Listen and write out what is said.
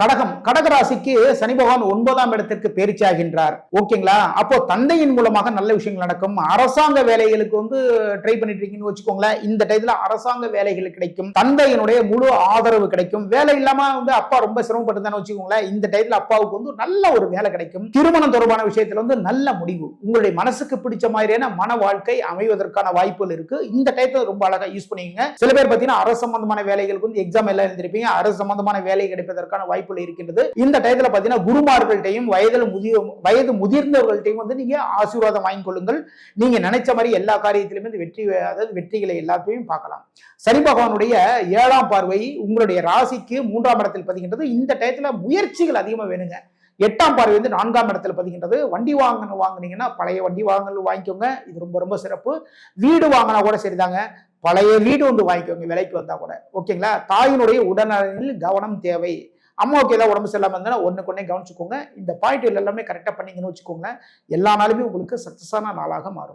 கடகம் கடகராசிக்கு சனி பகவான் ஒன்பதாம் இடத்திற்கு பேரிச்சாகின்றார் ஓகேங்களா அப்போ தந்தையின் மூலமாக நல்ல விஷயங்கள் நடக்கும். அரசாங்க வேலைகளுக்கு வந்து ட்ரை பண்ணிட்டு இருக்கீங்கன்னு வச்சுக்கோங்களேன். இந்த டயத்துல அரசாங்க வேலைகள் கிடைக்கும். தந்தையினுடைய முழு ஆதரவு கிடைக்கும். வேலை இல்லாம வந்து அப்பா ரொம்ப சிரமப்பட்டு வச்சுக்கோங்களேன். இந்த டயத்துல அப்பாவுக்கு வந்து நல்ல ஒரு வேலை கிடைக்கும். திருமணம் தொடர்பான விஷயத்துல வந்து நல்ல முடிவு. உங்களுடைய மனசுக்கு பிடிச்ச மாதிரியான மன வாழ்க்கை அமைவதற்கான வாய்ப்புகள் இருக்கு. இந்த டயத்துல ரொம்ப அழகா யூஸ் பண்ணிக்கங்க. சில பேர் பார்த்தீங்கன்னா அரசு சம்பந்தமான வேலைகளுக்கு வந்து எக்ஸாம் எல்லாம் எழுந்திருப்பீங்க அரசு சம்பந்தமான வேலை கிடைப்பதற்கான வாய்ப்பு வாய்ப்புகள் இருக்கின்றது. இந்த டயத்துல பார்த்தீங்கன்னா குருமார்கள்ட்டையும் வயதில் முதிய வயது முதிர்ந்தவர்கள்ட்டையும் வந்து நீங்க ஆசீர்வாதம் வாங்கிக்கொள்ளுங்கள் நீங்க நினைச்ச மாதிரி எல்லா காரியத்திலுமே இந்த வெற்றி அதாவது வெற்றிகளை எல்லாத்தையும் பார்க்கலாம். சனி பகவானுடைய ஏழாம் பார்வை உங்களுடைய ராசிக்கு மூன்றாம் இடத்தில் பதிக்கின்றது இந்த டயத்துல முயற்சிகள் அதிகமா வேணுங்க. எட்டாம் பார்வை வந்து நான்காம் இடத்துல பதிக்கின்றது வண்டி வாங்கணும் வாங்குனீங்கன்னா பழைய வண்டி வாங்கல் வாங்கிக்கோங்க. இது ரொம்ப ரொம்ப சிறப்பு. வீடு வாங்கினா கூட சரிதாங்க. பழைய வீடு ஒன்று வாங்கிக்கோங்க விலைக்கு வந்தால் கூட. ஓகேங்களா? தாயினுடைய உடல்நலனில் கவனம் தேவை. அம்மாவுக்கு ஏதாவது உடம்பு சரியில்லாமல் இருந்தால் ஒன்றுக்கு ஒன்றே கவனிச்சுக்கோங்க. இந்த பாயிண்ட் எல்லாமே கரெக்டாக பண்ணிங்கன்னு வச்சுக்கோங்க எல்லா நாளுமே உங்களுக்கு சக்ஸஸான நாளாக மாறும்.